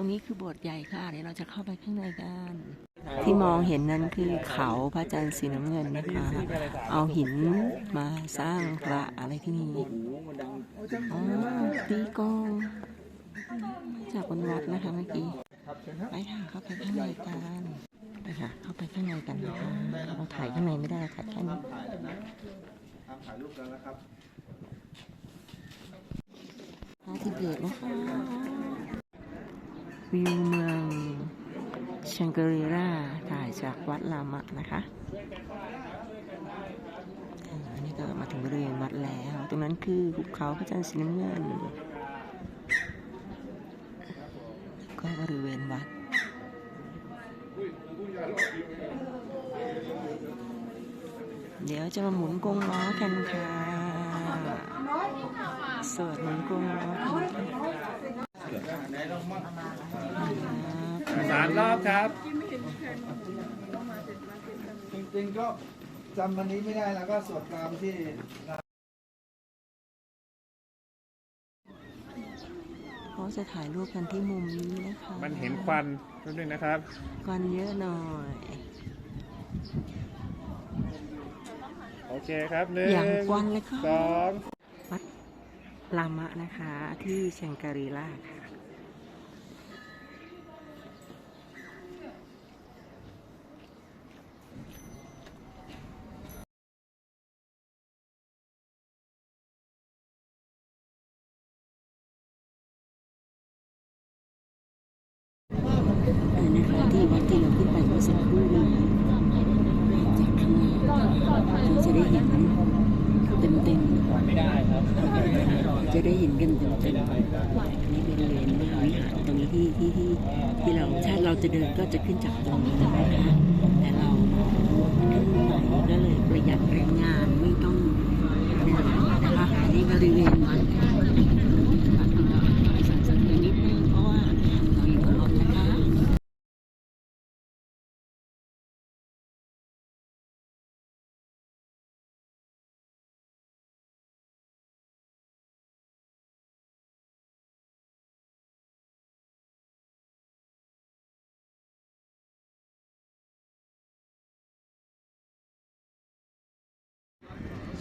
รงนี้คือโบสถ์ใหญ่ค่ะเดี๋ยวเราจะเข้าไปข้างในกัน ที่มองเห็นนั้นคือเขาพระจันทร์สีน้ำเงินนะคะ เอาหินมาสร้างพระอะไรที่นี่อ๋อตีกองจากบนวัดนะคะเมื่อกี้ไปค่ะเข้าไปข้างในกันไปค่ะ เข้าไปข้างในกันนะคะเราถ่ายข้างในไม่ได้ค่ะแค่นี้ถ่ายรูปกันแล้วครับพระทิเบตนะคะ วิวเมืองชังกรีราถ่ายจากวัดลามะนะคะอันนี้ก็มาถึงบริเวณวัดแล้ว ตรงนั้นคือภูเขาพระจันทร์สีน้ำเงินก็บริเวณวัดเดี๋ยวจะมาหมุนกงล้อกันค่ะสวดหมุนกงล้อ สามรอบครับ จริงๆก็จำวันนี้ไม่ได้แล้วก็สวดตามที่เขาจะถ่ายรูปกันที่มุมนี้นะคะมันเห็นควันนิดนึงนะครับ ควันเยอะหน่อย โอเคครับหนึ่งอย่างควันเลยค่ะ สอง วัดลามะนะคะ ที่เชงการีล่าค่ะ อันนี้นะคะที่วัดที่เราขึ้นไปเมื่อสักครู่นี้จากข้างในเราจะได้เห็นเต็มเต็มๆ ไม่ได้ครับ จะได้เป็นกันเต็มเต็นี่บริเวณหน้าวิหารตรงนี้ที่ที่ที่ที่เราถ้าเราจะเดินก็จะขึ้นจากตรงนี้นะคะแต่เราขึ้นไปก็เลยประหยัดแรงงานไม่ต้องเหนื่อยนะคะอันนี้บริเวณวัด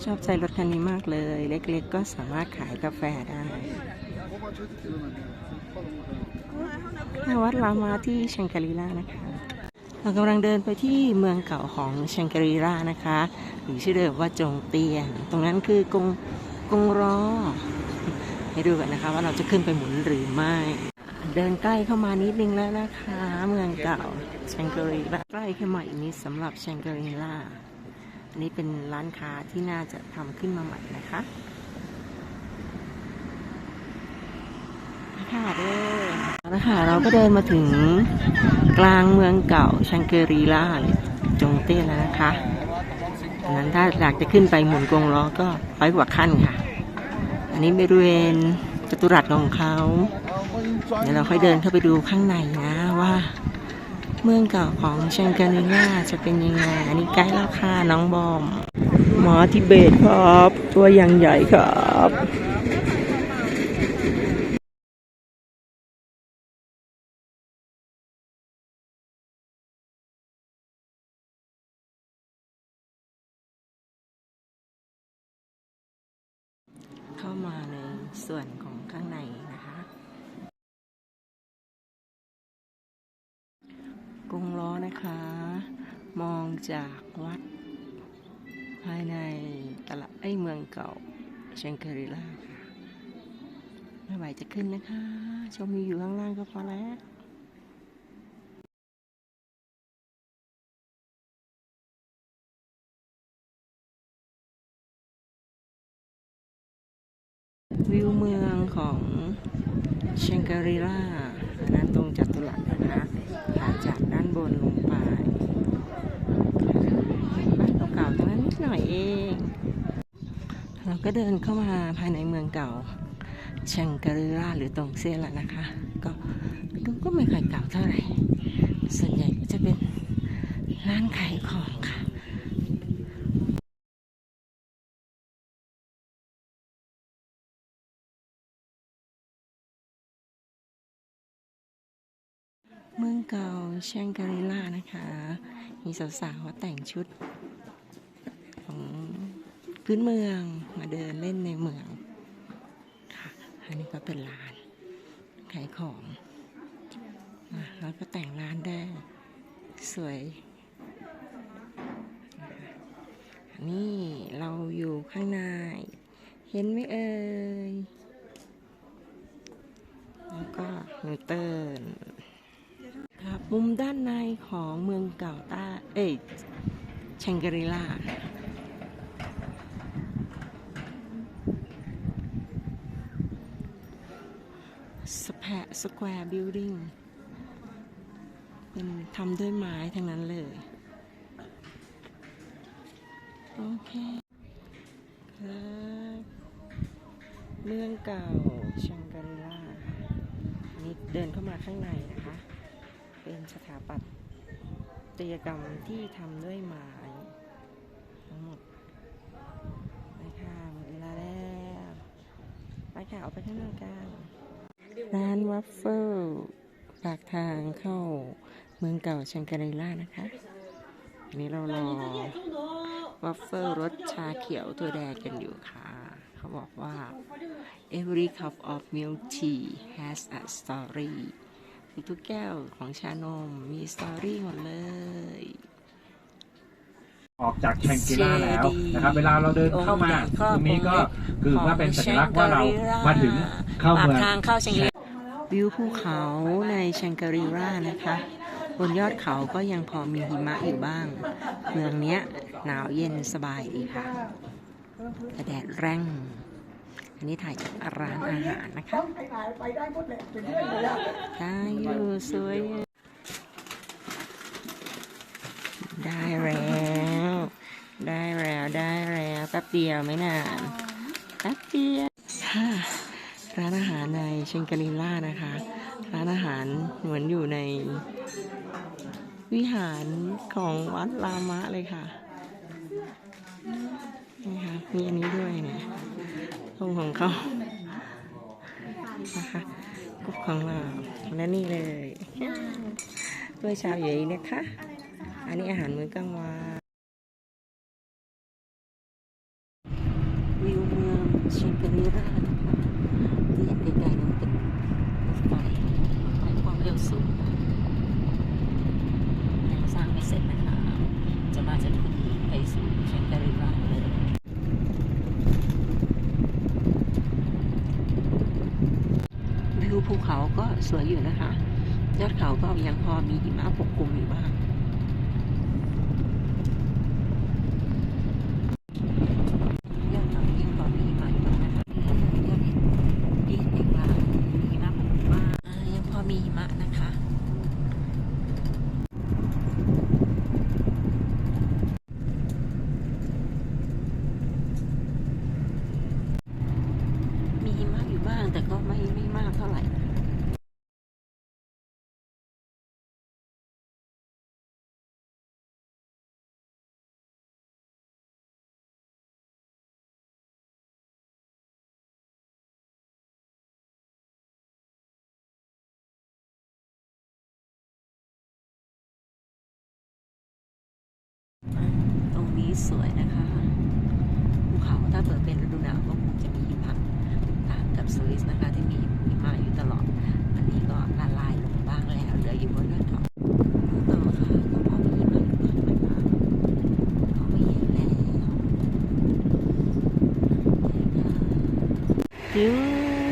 ชอบใจรถคันนี้มากเลย เล็กๆก็สามารถขายกาแฟได้วัดลามาที่เชงกรีลานะคะ เรากำลังเดินไปที่เมืองเก่าของเชงกรีลานะคะ หรือชื่อเดิมว่าจงเตียน ตรงนั้นคือกงกงรอให้ดูกันนะคะว่าเราจะขึ้นไปหมุนหรือไม่ เดินใกล้เข้ามานิดนึงแล้วนะคะ เมืองเก่าเชงกรีลาใกล้เข้ามาอีกนิดสำหรับเชงกรีลา อันนี้เป็นร้านค้าที่น่าจะทำขึ้นมาใหม่นะคะค่ะเด้อเอาละค่ะเราก็เดินมาถึงกลางเมืองเก่าชังเกรีลาหรือจงเต้แล้วนะคะอันนั้นถ้าอยากจะขึ้นไปหมุนกงล้อก็ร้อยกว่าขั้นค่ะ อันนี้บริเวณจตุรัสของเขา เดี๋ยวเราค่อยเดินเข้าไปดูข้างในนะว่า เมืองเก่าของชังกานิล่าจะเป็นยังไง อันนี้ใกล้แล้วค่ะน้องบอม หมอทิเบตครับ ตัวยังใหญ่ครับเข้ามาในส่วนของข้างใน นะคะ มองจากวัด ภายในตลาดไอ้เมืองเก่าเชงเกริล่าค่ะไม่ไหวจะขึ้นนะคะ ชมวิวอยู่ข้างล่างก็พอแล้ววิวเมืองของเชงกรีล่าอันนั้นตรงจัตุรัสนะคะ บนลงไปบ้านเก่าๆตรงนั้นนิดหน่อยเอง เราก็เดินเข้ามาภายในเมืองเก่าเชงกรีล่าหรือตรงเซละนะคะ ก็ดูก็ไม่ค่อยเก่าเท่าไหร่ ส่วนใหญ่ก็จะเป็นร้านขายของค่ะ เมืองเก่าแชงกรีล่านะคะ มีสาวๆแต่งชุดของพื้นเมืองมาเดินเล่นในเมืองค่ะอันนี้ก็เป็นร้านขายของแล้วก็แต่งร้านได้สวยนี่เราอยู่ข้างในเห็นไหมเอ่ย แล้วก็นิวเติร์น มุมด้านในของเมืองเก่าต้า เอ้ยแชงกรีลาสแพสแควร์บิลดิ้งเป็นทำด้วยไม้ทั้งนั้นเลย โอเคครับเมืองเก่าชังกรีลานนี้เดินเข้ามาข้างในนะ เป็นสถาปัตยกรรมที่ทำด้วยไม้ทั้งหมดไปค่ะหมดเวลาแล้วไปค่ะออกไปข้างนอกกันร้านวัฟเฟิลปากทางเข้าเมืองเก่าชังกรีล่านะคะอันนี้เรารอวัฟเฟิลรสชาเขียวตัวแดงกันอยู่ค่ะ เขาบอกว่า every cup of milk tea has a story ทุกๆแก้วของชานมมีสตอรี่หมดเลย ออกจากแชงกิล่าแล้วเจดีย์นะครับ เวลาเราเดินเข้ามาองค์ใหญ่ครอบตรงนี้ก็องค์เล็กคือว่าเป็นสัญลักษณ์ว่าเราของ Shangri-La มาถึงเข้าเมืองปากทางเข้าแชงกรีวิวภูเขาในแชงกรีรานะคะบนยอดเขาก็ยังพอมีหิมะอยู่บ้าง เมืองเนี้ยหนาวเย็นสบายดีค่ะแต่แดดแรง อันนี้ถ่ายจากร้านอาหารนะคะได้อยู่สวยได้แล้ว ได้แล้วได้แล้วแป๊บเดียวไม่นานแป๊บเดียวค่ะร้านอาหารในเชงกรีล่านะคะ ร้านอาหารเหมือนอยู่ใน วิหารของวัดรามะเลยค่ะนี่ค่ะมีอันนี้ด้วยเนี่ย รงของเขานะคะกุ๊กของเราและนี่เลยด้วยชาวเยอีนะคะ อันนี้อาหารมื้อกลางวันวิวเมืองเชียงกรีรานะคะที่เห็นไกลๆนั้นเป็นรถไฟไฟความเร็วสูงยังสร้างไม่เสร็จนะคะจะมาจากที่นี่ไปสู่เชียงกรีราเลยวิว ภูเขาก็สวยอยู่นะคะ ยอดเขาก็ยังพอมีหิมะปกคลุมอยู่บ้าง ยอดเขายังพอมีหิมะอยู่บ้างนะคะยอดเห็นที่เห็นกลางมีหิมะปกคลุมบ้างอ่ายังพอมีหิมะนะคะ มีหิมะอยู่บ้างแต่ก็ไม่ไม่มากเท่าไหร่นะคะ ตรง นี้สวยนะคะภูเขาถ้าเปิดเป็นฤดูหนาวก็คงจะมีหิมะต่างกับสวิสนะคะที่มีหิมะอยู่ตลอด อันนี้ก็ละลายลงบ้างแล้วเหลืออยู่บนยอดเขาต่อค่ะก็พอมีหิมะอยู่บ้างนะคะก็ไม่เห็นแล้วถึง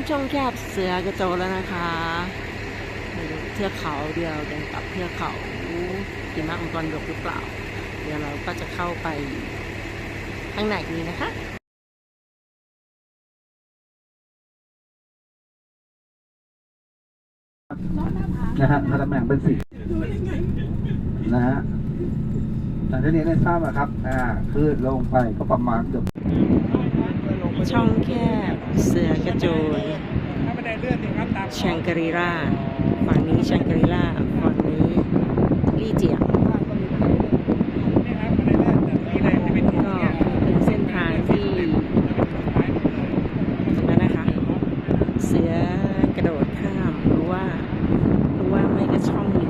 ช่องแคบเสือกระโจแล้วนะคะเทือกเขาเดียวเดินกลับเทือกเขาหิมะมังกรดกหรือเปล่า เดี๋ยวเราก็จะเข้าไปข้างในนี้นะคะนะฮะตำแหน่งเป็นสิบนะฮะจากที่นี้ได้ทราบอะครับ อ่าคือลงไปก็ประมาณเกือบช่องแคบเสือกระโจนถ้าไม่ได้เลื่อนนี่ครับตามแชงกรีราฝั่งนี้แชงกรีราฝั่งนี้ลี่เจียง นี่ครับไม่ได้เลื่อนแต่นี่เลยจะเป็นที่ ก็ เนี่ย เป็นเส้นทางที่นั่นนะคะ เสือกระโดดข้ามหรือว่าหรือว่าไม่ก็ช่องนี้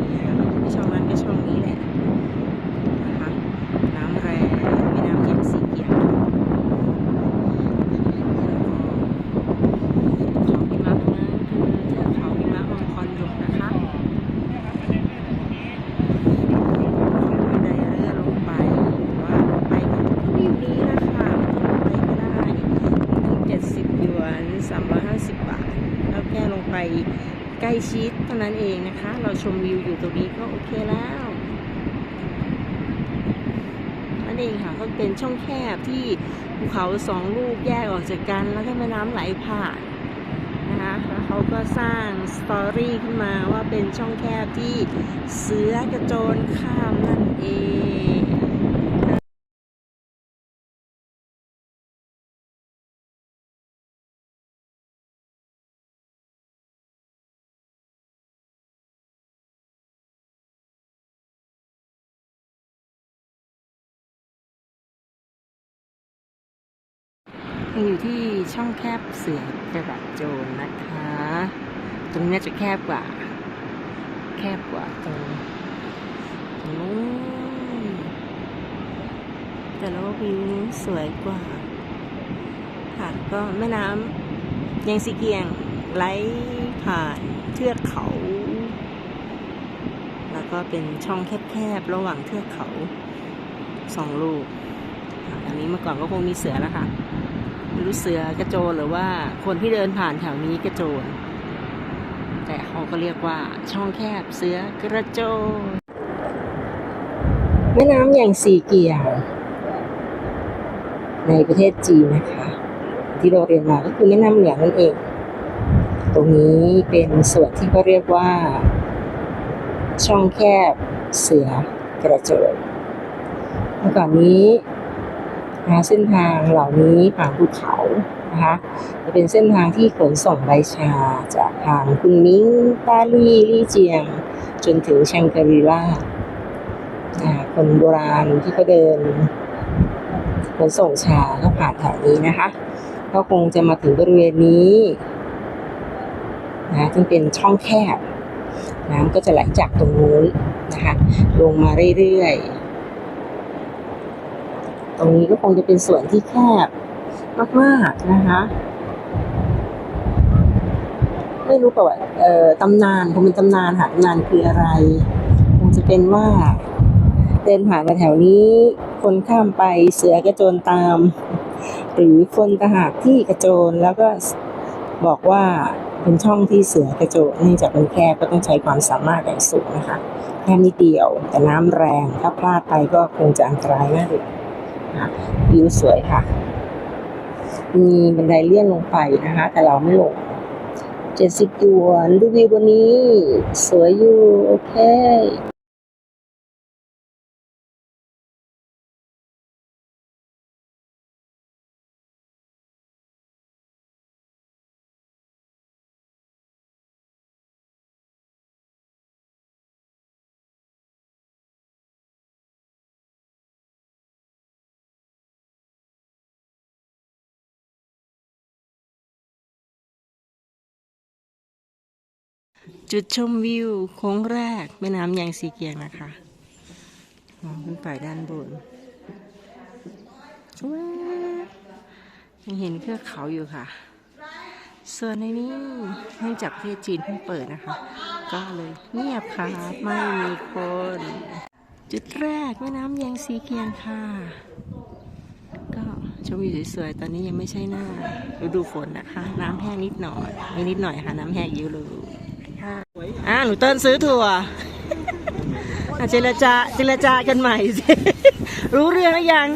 ชิดเท่านั้นเองนะคะ เราชมวิวอยู่ตรงนี้ก็โอเคแล้วนั่นเองค่ะก็เป็นช่องแคบที่ภูเขาสองลูกแยกออกจากกัน แล้วก็แม่น้ำไหลผ่านนะคะแล้วเขาก็สร้างสตอรี่ขึ้นมาว่าเป็นช่องแคบที่เสือกระโจนข้ามนั่นเอง ช่องแคบเสือกระดับโจรนะคะ ตรงนี้จะแคบกว่า แคบกว่าตรงตรงนู้นแต่แล้วาวิวนี้สวยกว่าค่ะก็แม่น้ำยังสีเกียงไหลผ่านเทือกเขา แล้วก็เป็นช่องแคบๆระหว่างเทือกเขาสองลูกอันนี้เมื่อก่อนก็คงมีเสือแล้วค่ะู้เสือกระโจนหรือว่าคนที่เดินผ่านแถวนี้กระโจน แต่เขาก็เรียกว่าช่องแคบเสือกระโจน แม่น้ำอย่างสีเกียงในประเทศจีนนะคะ ที่เราเรียนมาก็คือแม่น้ำเหลืองนั่นเอง ตรงนี้เป็นส่วนที่เขาเรียกว่า ช่องแคบเสือกระโจนเมื่อก่อนนี้ นะเส้นทางเหล่านี้ผ่านภูเขานะคะจะเป็นเส้นทางที่ขนส่งใบชาจากทางคุนมิงต้าลี่ลี่เจียง จนถึงแชงกรีลาอ่าคนโบราณที่เขาเดินขนส่งชาก็ผ่านแถวนี้นะคะ ก็คงจะมาถึงบริเวณนี้นะซึ่งเป็นช่องแคบน้ำก็จะไหลจากตรงนู้นนะคะลงมาเรื่อยๆ ตรงนี้ก็คงจะเป็นส่วนที่แคบมากๆนะคะไม่รู้ประวัติเอ่อตำนานคงเป็นตำนานค่ะตำนานคืออะไรคงจะเป็นว่า เดินผ่านมาแถวนี้ คนข้ามไปเสือกระโจนตาม หรือคนทหารที่กระโจนแล้วก็บอกว่าเป็นช่องที่เสือกระโจนเนื่องจากมันแคบก็ต้องใช้ความสามารถอย่างสูงนะคะแค่นิดเดียวแต่น้ำแรงถ้าพลาดไปก็คงจะอันตรายมากเลย ค่ะ วิวสวยค่ะ มีบันไดเลื่อนลงไปนะคะ แต่เราไม่ลงเจ็ดสิบหยวนดูวิวบนนี้ สวยอยู่ โอเค จุดชมวิวโค้งแรกแม่น้ำยางสีเกียงนะคะมองขึ้นไปด้านบนว้าวยังเห็นเทือกเขาอยู่ค่ะ ส่วนในนี้เนื่องจากประเทศจีนเพิ่งเปิดนะคะ ก็เลยเงียบค่ะ ไม่มีคน จุดแรกแม่น้ำยางสีเกียงค่ะ ก็ชมวิวสวยๆ ตอนนี้ยังไม่ใช่หน้าฤดูฝนนะคะ น้ำแห้งนิดหน่อย ไม่นิดหน่อยค่ะ น้ำแห้งเยอะเลย อ่าหนูเติ้ลซื้อถั่วอ่ะเจรจาเจรจากันใหม่สิ รู้เรื่องหรือยัง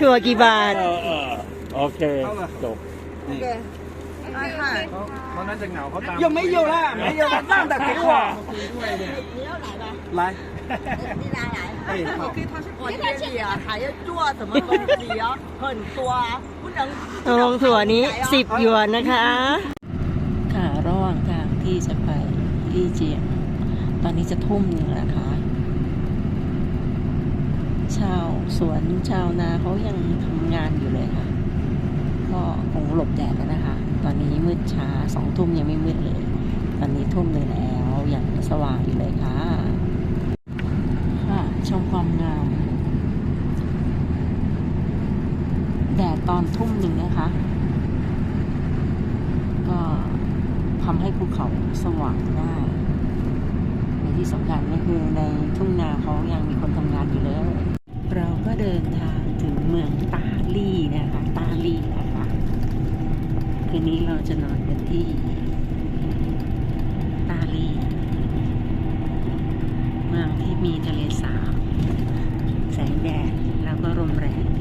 ถั่วกี่บาท เออเออโอเค จบ เขาน่าจะเหงาเขาตาม 又没有啦，没有啦，浪的给我。来，哎，好。我这里啊还要做什么东西啊？很多啊，不能 ตกลงถั่วนี้สิบหยวนนะคะ ค่ะ ระหว่างทาง าง ที่จะไปที่เจียง ตอนนี้จะทุ่มหนึ่งแล้วค่ะชาวสวนชาวนาเขายังทำงานอยู่เลยค่ะ ก็คงหลบแดดแล้วนะคะ ตอนนี้มืดช้าสองทุ่มยังไม่มืดเลย ตอนนี้ทุ่มหนึ่งแล้วยังสว่างอยู่เลยคะค่ะำให้ภูเขาสว่างได้ในที่สำคัญก็คือในทุ่งนาเขายังมีคนทำงานอยู่เลย เราก็เดินทางถึงเมืองตาลีนะคะตาลีนะคะคืนนี้เราจะนอนกันที่ตาลีเมืองที่มีทะเลสาบแสงแดดแล้วก็ลมแรง